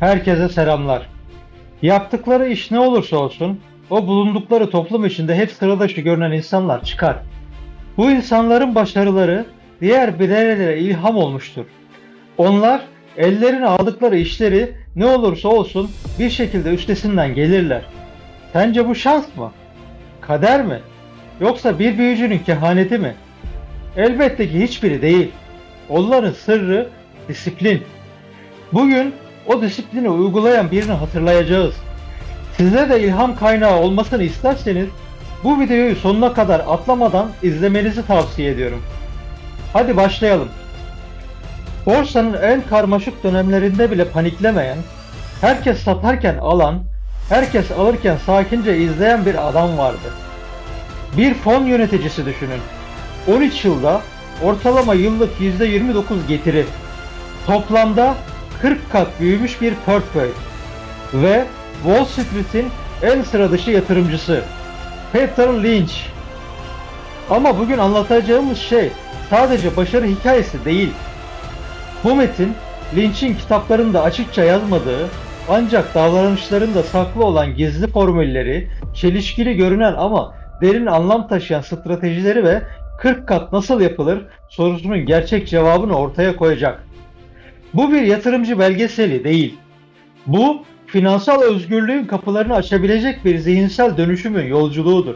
Herkese selamlar. Yaptıkları iş ne olursa olsun, o bulundukları toplum içinde hep sıradışı görünen insanlar çıkar. Bu insanların başarıları diğer bireylere ilham olmuştur. Onlar ellerine aldıkları işleri ne olursa olsun bir şekilde üstesinden gelirler. Sence bu şans mı? Kader mi? Yoksa bir büyücünün kehaneti mi? Elbette ki hiçbiri değil. Onların sırrı disiplin. Bugün o disiplini uygulayan birini hatırlayacağız. Size de ilham kaynağı olmasını isterseniz bu videoyu sonuna kadar atlamadan izlemenizi tavsiye ediyorum. Hadi başlayalım. Borsanın en karmaşık dönemlerinde bile paniklemeyen, herkes satarken alan, herkes alırken sakince izleyen bir adam vardı. Bir fon yöneticisi düşünün. 13 yılda ortalama yıllık %29 getiri. Toplamda 40 kat büyümüş bir portföy. Ve Wall Street'in en sıra dışı yatırımcısı. Peter Lynch. Ama bugün anlatacağımız şey sadece başarı hikayesi değil. Bu metin Lynch'in kitaplarında açıkça yazmadığı ancak davranışlarında saklı olan gizli formülleri, çelişkili görünen ama derin anlam taşıyan stratejileri ve 40 kat nasıl yapılır sorusunun gerçek cevabını ortaya koyacak. Bu bir yatırımcı belgeseli değil. Bu finansal özgürlüğün kapılarını açabilecek bir zihinsel dönüşümün yolculuğudur.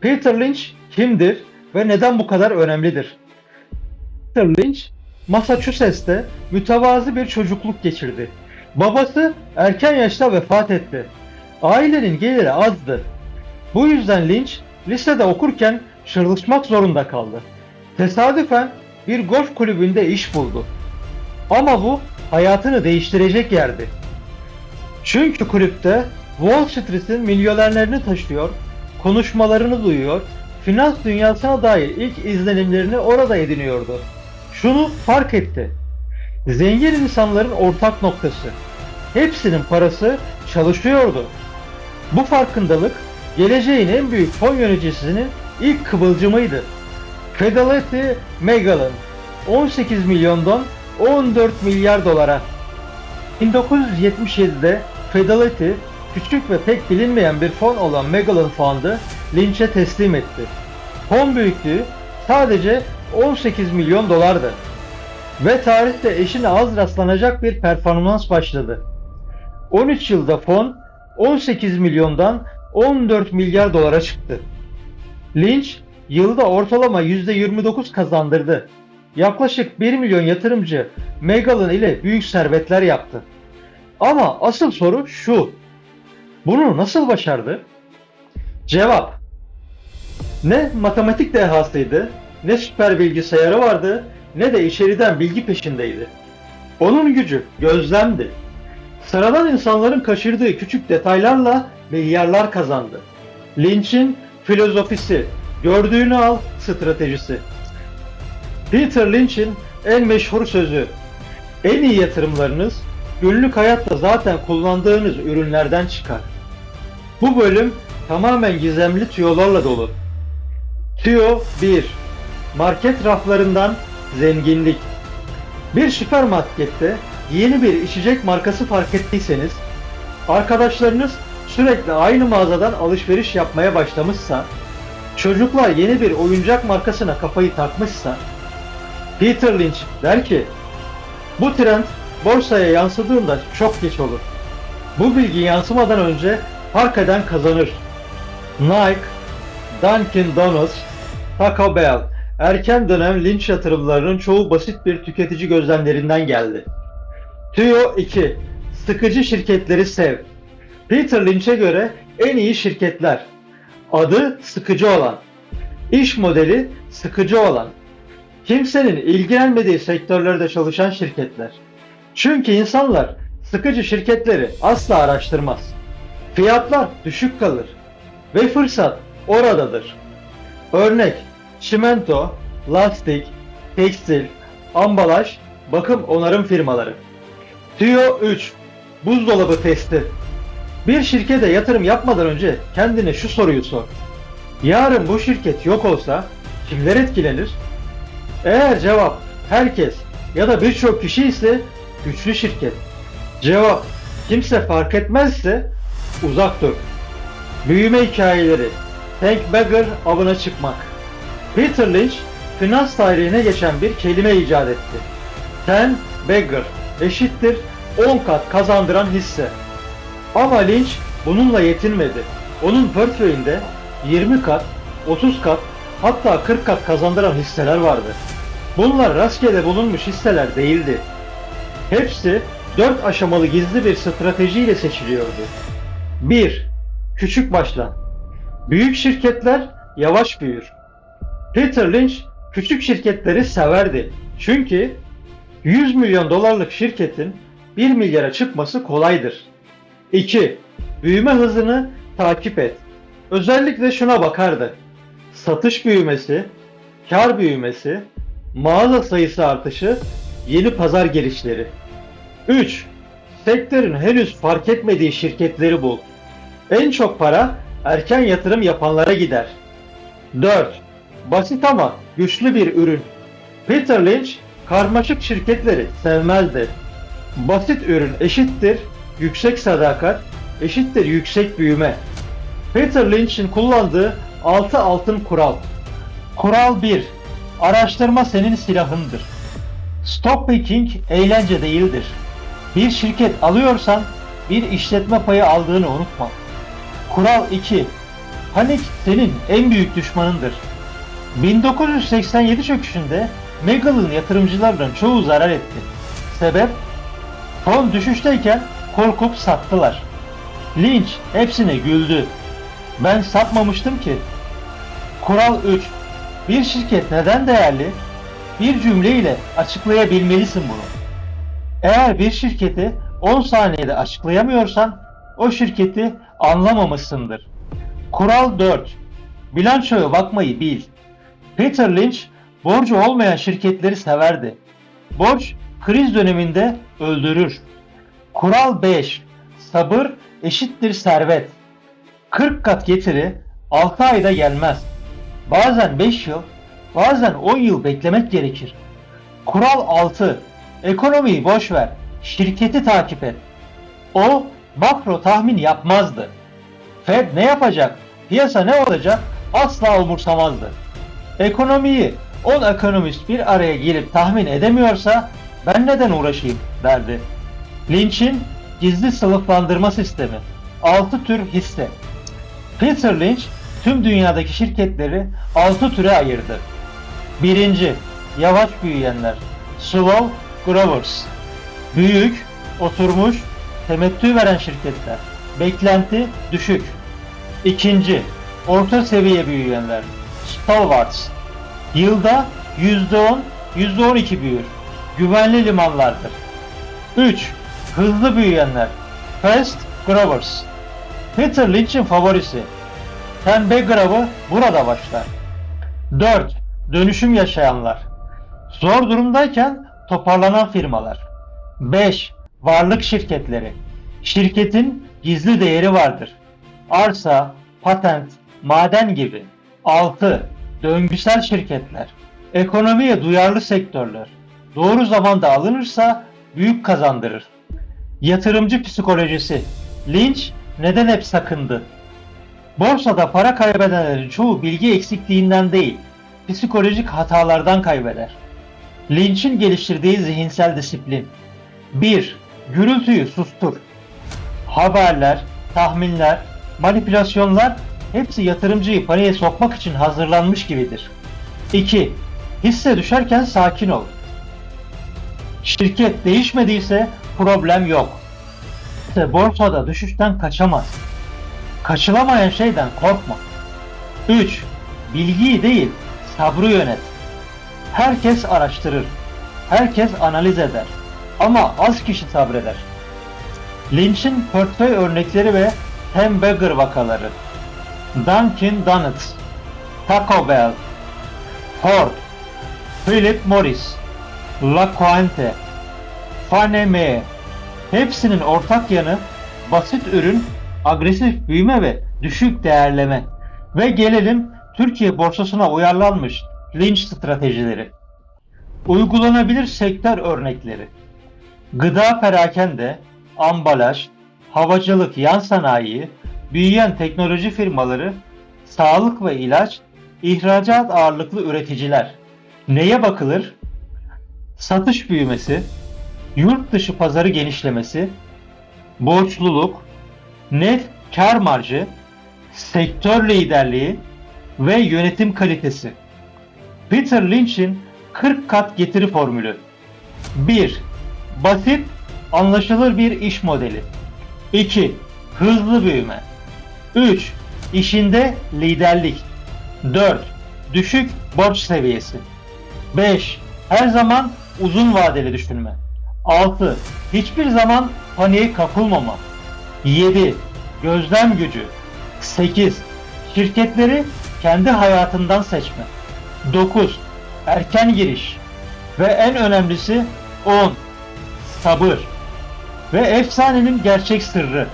Peter Lynch kimdir ve neden bu kadar önemlidir? Peter Lynch, Massachusetts'te mütevazı bir çocukluk geçirdi. Babası erken yaşta vefat etti. Ailenin geliri azdı. Bu yüzden Lynch lisede okurken çalışmak zorunda kaldı. Tesadüfen bir golf kulübünde iş buldu. Ama bu hayatını değiştirecek yerdi. Çünkü kulüpte Wall Street'in milyonerlerini taşıyor, konuşmalarını duyuyor, finans dünyasına dair ilk izlenimlerini orada ediniyordu. Şunu fark etti. Zengin insanların ortak noktası. Hepsinin parası çalışıyordu. Bu farkındalık geleceğin en büyük fon yöneticisinin ilk kıvılcımıydı. Fidelity Magellan 18 milyondan 14 milyar dolara. 1977'de Fidelity küçük ve pek bilinmeyen bir fon olan Magellan Fund'ı Lynch'e teslim etti. Fon büyüklüğü sadece 18 milyon dolardı. Ve tarihte eşine az rastlanacak bir performans başladı. 13 yılda fon 18 milyondan 14 milyar dolara çıktı. Lynch yılda ortalama %29 kazandırdı. Yaklaşık 1 milyon yatırımcı Magellan ile büyük servetler yaptı. Ama asıl soru şu. Bunu nasıl başardı? Cevap. Ne matematik dehasıydı, ne süper bilgisayarı vardı, ne de içeriden bilgi peşindeydi. Onun gücü gözlemdi. Sıradan insanların kaçırdığı küçük detaylarla milyarlar kazandı. Lynch'in filozofisi, gördüğünü al stratejisi. Peter Lynch'in en meşhur sözü, en iyi yatırımlarınız günlük hayatta zaten kullandığınız ürünlerden çıkar. Bu bölüm tamamen gizemli tüyolarla dolu. Tüyo 1. Market raflarından zenginlik. Bir süpermarkette yeni bir içecek markası fark ettiyseniz, arkadaşlarınız sürekli aynı mağazadan alışveriş yapmaya başlamışsa, çocuklar yeni bir oyuncak markasına kafayı takmışsa, Peter Lynch der ki, bu trend borsaya yansıdığında çok geç olur. Bu bilgi yansımadan önce fark eden kazanır. Nike, Dunkin Donuts, Taco Bell, erken dönem Lynch yatırımlarının çoğu basit bir tüketici gözlemlerinden geldi. Tüyo 2. Sıkıcı şirketleri sev. Peter Lynch'e göre en iyi şirketler. Adı sıkıcı olan. İş modeli sıkıcı olan. Kimsenin ilgilenmediği sektörlerde çalışan şirketler. Çünkü insanlar sıkıcı şirketleri asla araştırmaz. Fiyatlar düşük kalır ve fırsat oradadır. Örnek çimento, lastik, tekstil, ambalaj, bakım onarım firmaları. Tüyo 3. Buzdolabı testi. Bir şirkete yatırım yapmadan önce kendine şu soruyu sor. Yarın bu şirket yok olsa kimler etkilenir? Eğer cevap herkes ya da birçok kişi ise güçlü şirket. Cevap kimse fark etmezse uzak dur. Büyüme hikayeleri Tank Bagger avına çıkmak Peter Lynch finans tarihine geçen bir kelime icat etti. Ten Bagger eşittir 10 kat kazandıran hisse. Ama Lynch bununla yetinmedi. Onun portföyünde 20 kat, 30 kat hatta 40 kat kazandıran hisseler vardı. Bunlar rastgele bulunmuş hisseler değildi. Hepsi 4 aşamalı gizli bir stratejiyle seçiliyordu. 1. Küçük başlan. Büyük şirketler yavaş büyür. Peter Lynch küçük şirketleri severdi. Çünkü 100 milyon dolarlık şirketin 1 milyara çıkması kolaydır. 2. Büyüme hızını takip et. Özellikle şuna bakardı. Satış büyümesi, kar büyümesi, mağaza sayısı artışı, yeni pazar girişleri. 3. Sektörün henüz fark etmediği şirketleri bul. En çok para erken yatırım yapanlara gider. 4. Basit ama güçlü bir ürün. Peter Lynch karmaşık şirketleri sevmezdi. Basit ürün eşittir yüksek sadakat eşittir yüksek büyüme. Peter Lynch'in kullandığı 6 altın kural. Kural 1. Araştırma senin silahındır. Stock picking eğlence değildir. Bir şirket alıyorsan bir işletme payı aldığını unutma. Kural 2. Panik senin en büyük düşmanındır. 1987 çöküşünde Magellan yatırımcılarının çoğu zarar etti. Sebep? Fon düşüşteyken korkup sattılar. Lynch hepsine güldü. Ben satmamıştım ki. Kural 3. Bir şirket neden değerli? Bir cümleyle açıklayabilmelisin bunu. Eğer bir şirketi 10 saniyede açıklayamıyorsan o şirketi anlamamışsındır. Kural 4. Bilançoya bakmayı bil. Peter Lynch borcu olmayan şirketleri severdi. Borç kriz döneminde öldürür. Kural 5. Sabır eşittir servet. 40 kat getiri 6 ayda gelmez. Bazen 5 yıl, bazen 10 yıl beklemek gerekir. Kural 6. Ekonomiyi boş ver. Şirketi takip et. O makro tahmin yapmazdı. Fed ne yapacak? Piyasa ne olacak? Asla umursamazdı. Ekonomiyi 10 ekonomist bir araya gelip tahmin edemiyorsa ben neden uğraşayım derdi. Lynch'in gizli sınıflandırma sistemi. 6 tür hisse. Peter Lynch tüm dünyadaki şirketleri 6 türe ayırdı. Birinci, yavaş büyüyenler. Slow growers. Büyük, oturmuş, temettü veren şirketler. Beklenti düşük. İkinci, orta seviye büyüyenler. Stalwarts. Yılda %10, %12 büyür. Güvenli limanlardır. 3. Hızlı büyüyenler. Fast growers. Peter Lynch'in favorisi. Pembe gravı burada başlar. 4. Dönüşüm yaşayanlar. Zor durumdayken toparlanan firmalar. 5. Varlık şirketleri. Şirketin gizli değeri vardır. Arsa, patent, maden gibi. 6. Döngüsel şirketler. Ekonomiye duyarlı sektörler. Doğru zamanda alınırsa büyük kazandırır. Yatırımcı psikolojisi. Lynch neden hep sakındı? Borsada para kaybedenlerin çoğu bilgi eksikliğinden değil, psikolojik hatalardan kaybeder. Lynch'in geliştirdiği zihinsel disiplin. 1. Gürültüyü sustur. Haberler, tahminler, manipülasyonlar hepsi yatırımcıyı paniğe sokmak için hazırlanmış gibidir. 2. Hisse düşerken sakin ol. Şirket değişmediyse problem yok. Hisse borsada düşüşten kaçamaz. Kaçılamayan şeyden korkma. 3. Bilgiyi değil, sabrı yönet. Herkes araştırır. Herkes analiz eder. Ama az kişi sabreder. Lynch'in portföy örnekleri ve Hamburger vakaları. Dunkin Donuts, Taco Bell, Ford, Philip Morris, La Quante, Faneme hepsinin ortak yanı basit ürün, agresif büyüme ve düşük değerleme. Ve gelelim Türkiye borsasına uyarlanmış Lynch stratejileri. Uygulanabilir sektör örnekleri. Gıda perakende, ambalaj, havacılık, yan sanayi, büyüyen teknoloji firmaları, sağlık ve ilaç, ihracat ağırlıklı üreticiler. Neye bakılır? Satış büyümesi, yurt dışı pazarı genişlemesi, borçluluk, net kar marjı, sektör liderliği ve yönetim kalitesi. Peter Lynch'in 40 kat getiri formülü. 1. Basit, anlaşılır bir iş modeli. 2. Hızlı büyüme. 3. İşinde liderlik. 4. Düşük borç seviyesi. 5. Her zaman uzun vadeli düşünme. 6. Hiçbir zaman paniğe kapılmama. 7. Gözlem gücü. 8. Şirketleri kendi hayatından seçme. 9. Erken giriş. Ve en önemlisi 10. Sabır. Ve efsanenin gerçek sırrı.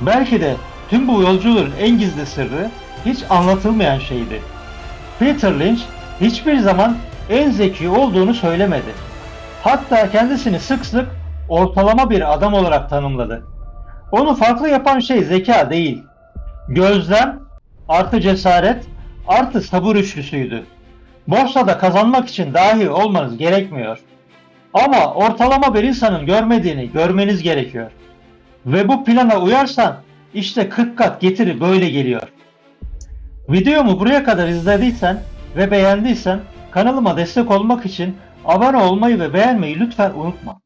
Belki de tüm bu yolculuğun en gizli sırrı hiç anlatılmayan şeydi. Peter Lynch hiçbir zaman en zeki olduğunu söylemedi. Hatta kendisini sık sık ortalama bir adam olarak tanımladı. Onu farklı yapan şey zeka değil. Gözlem artı cesaret artı sabır üçlüsüydü. Borsada kazanmak için dahi olmanız gerekmiyor. Ama ortalama bir insanın görmediğini görmeniz gerekiyor. Ve bu plana uyarsan işte 40 kat getiri böyle geliyor. Videomu buraya kadar izlediysen ve beğendiysen kanalıma destek olmak için abone olmayı ve beğenmeyi lütfen unutma.